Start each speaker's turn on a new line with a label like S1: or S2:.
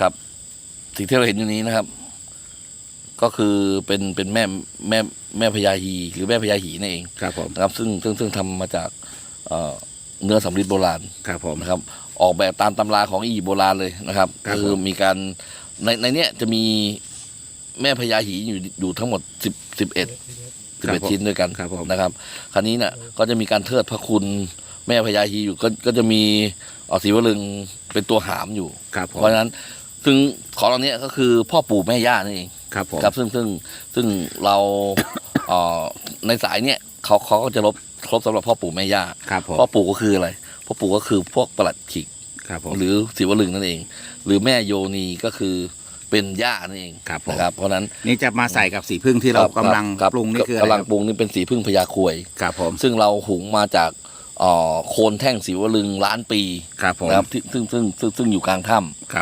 S1: ครับ สิ่งที่เราเห็นอยู่นี้นะครับ ก็คือเป็นเป็นแม่แม่แม่พญาฮีหรือแม่พญาหีนั่นเอง
S2: ครับผม
S1: นะครับ ซึ่งซึ่งซึ่งทำมาจากเอ่อเนื้อสำริดโบราณ
S2: ครับผม
S1: นะครับ ออกแบบตามตำราของอียิปต์โบราณเลยนะครับ
S2: ครับ
S1: ก็คือ
S2: ผม
S1: มีการในในเนี้ยจะมีแม่พญาหีอยู่อยู่ทั้งหมดสิบสิบเอ็ดสิบเอ็ดชิ้นด้วยกัน
S2: ครับผม
S1: นะครับ คราวนี้เนี่ยก็จะมีการเทิดพระคุณแม่พญาฮีอยู่ก็ก็จะมีเอ่อศรีวลึงเป็นตัวหามอยู่
S2: ครับผม
S1: เพราะฉะนั้น ซึ่งของเราเนี้ยก็คือพ่อปู่แม่ย่านั่นเอง
S2: ครับผม
S1: ครับซึ่งซึ่งซึ่งเราเอ่อในสายเนี้ยเขาเขาก็จะลบครบสำหรับพ่อปู่แม่ย่า
S2: ครับผม
S1: พ่อปู่ก็คืออะไร พ่อปู่ก็คือพวกประหลัดขิก
S2: ครับผม
S1: หรือศิวลึงนั่นเอง หรือแม่โยนีก็คือเป็นย่านั่นเอง
S2: ครับผม
S1: นะครับเพราะฉะนั้น
S2: นี่จะมาใส่กับสีพึ่งที่เรา
S1: คบ
S2: กำลัง
S1: ครับ
S2: ปรุงนี่คืออะไร
S1: กำลัง
S2: ครับ
S1: ปรุงนี่เป็นสีพึ่งพญาควย
S2: ครับผม
S1: ซึ่งเราหุงมาจากเอ่อโคนแท่งศิวลึงล้านปี
S2: ครับผม
S1: นะครับที่ซึ่งซึ่งซึ่งซึ่งอยู่กลางถ้ำ